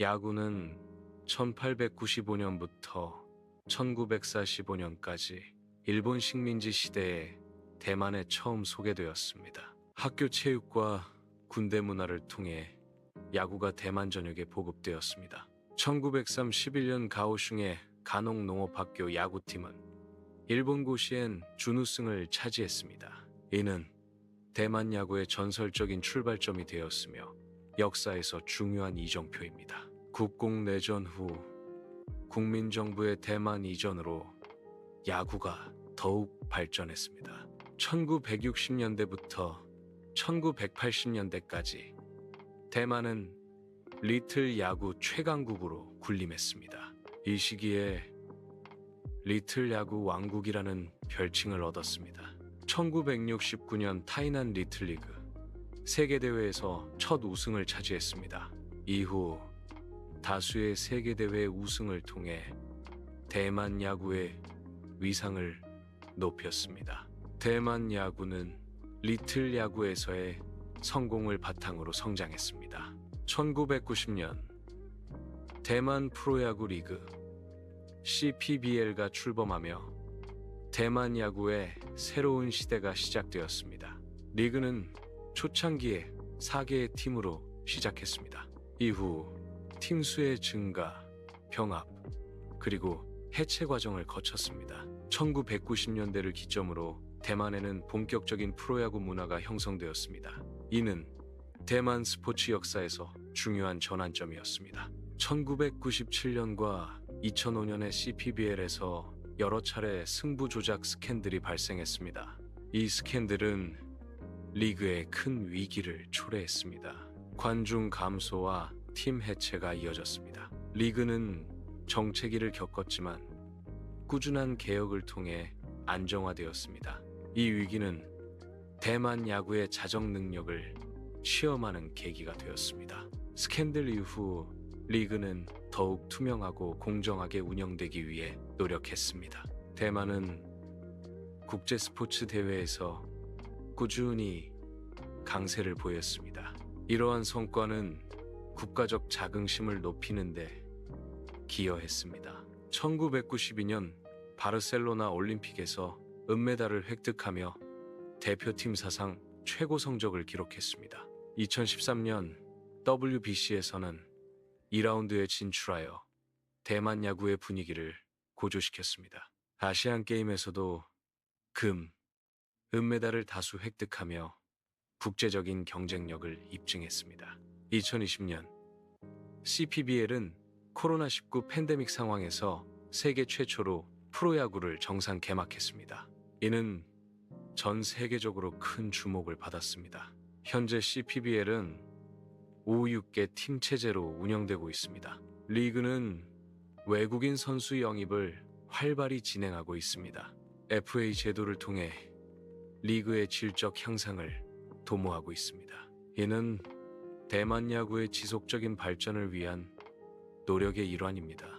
야구는 1895년부터 1945년까지 일본 식민지 시대에 대만에 처음 소개되었습니다. 학교 체육과 군대 문화를 통해 야구가 대만 전역에 보급되었습니다. 1931년 가오슝의 간혹농업학교 야구팀은 일본 고시엔 준우승을 차지했습니다. 이는 대만 야구의 전설적인 출발점이 되었으며 역사에서 중요한 이정표입니다. 국공내전 후 국민정부의 대만 이전으로 야구가 더욱 발전했습니다. 1960년대부터 1980년대까지 대만은 리틀 야구 최강국으로 군림했습니다. 이 시기에 리틀 야구 왕국이라는 별칭을 얻었습니다. 1969년 타이난 리틀리그 세계대회에서 첫 우승을 차지했습니다. 이후 다수의 세계대회 우승을 통해 대만 야구의 위상을 높였습니다. 대만 야구는 리틀 야구에서의 성공을 바탕으로 성장했습니다. 1990년 대만 프로야구 리그 CPBL가 출범하며 대만 야구의 새로운 시대가 시작되었습니다. 리그는 초창기에 4개의 팀으로 시작했습니다. 이후 팀 수의 증가, 병합, 그리고 해체 과정을 거쳤습니다. 1990년대를 기점으로 대만에는 본격적인 프로야구 문화가 형성되었습니다. 이는 대만 스포츠 역사에서 중요한 전환점이었습니다. 1997년과 2005년의 CPBL에서 여러 차례 승부 조작 스캔들이 발생했습니다. 이 스캔들은 리그에 큰 위기를 초래했습니다. 관중 감소와 팀 해체가 이어졌습니다. 리그는 정체기를 겪었지만 꾸준한 개혁을 통해 안정화되었습니다. 이 위기는 대만 야구의 자정 능력을 시험하는 계기가 되었습니다. 스캔들 이후 리그는 더욱 투명하고 공정하게 운영되기 위해 노력했습니다. 대만은 국제 스포츠 대회에서 꾸준히 강세를 보였습니다. 이러한 성과는 국가적 자긍심을 높이는데 기여했습니다. 1992년 바르셀로나 올림픽에서 은메달을 획득하며 대표팀 사상 최고 성적을 기록했습니다. 2013년 WBC에서는 2라운드에 진출하여 대만 야구의 분위기를 고조시켰습니다. 아시안 게임에서도 금, 은메달을 다수 획득하며 국제적인 경쟁력을 입증했습니다. 2020년 CPBL은 코로나19 팬데믹 상황에서 세계 최초로 프로야구를 정상 개막했습니다. 이는 전 세계적으로 큰 주목을 받았습니다. 현재 CPBL은 5, 6개 팀 체제로 운영되고 있습니다. 리그는 외국인 선수 영입을 활발히 진행하고 있습니다. FA 제도를 통해 리그의 질적 향상을 도모하고 있습니다. 이는 대만 야구의 지속적인 발전을 위한 노력의 일환입니다.